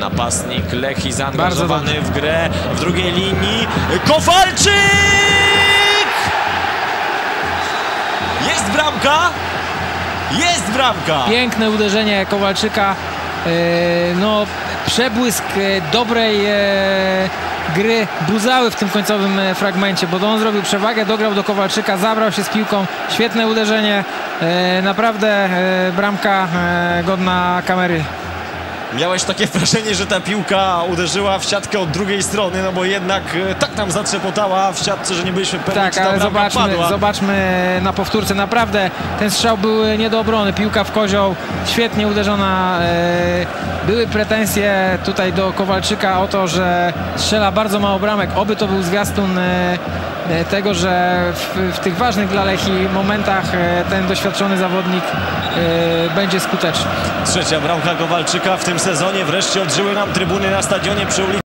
Napastnik Lechi zaangażowany w grę w drugiej linii. Kowalczyk! Jest bramka! Jest bramka! Piękne uderzenie Kowalczyka. E, No, przebłysk e, dobrej e, gry Buzały w tym końcowym fragmencie, bo to on zrobił przewagę, dograł do Kowalczyka, zabrał się z piłką. Świetne uderzenie. Naprawdę bramka godna kamery. Miałeś takie wrażenie, że ta piłka uderzyła w siatkę od drugiej strony, no bo jednak e, tak nam zatrzepotała w siatce, że nie byliśmy pewni, Tak, czy ta ale zobaczmy, padła. zobaczmy na powtórce. Naprawdę ten strzał był nie do obrony. Piłka w kozioł, świetnie uderzona. E, Były pretensje tutaj do Kowalczyka o to, że strzela bardzo mało bramek. Oby to był zwiastun e, tego, że w, w tych ważnych dla Lechi momentach ten doświadczony zawodnik będzie skuteczny. Trzecia bramka Kowalczyka w tym sezonie. Wreszcie odżyły nam trybuny na stadionie przy ulicy.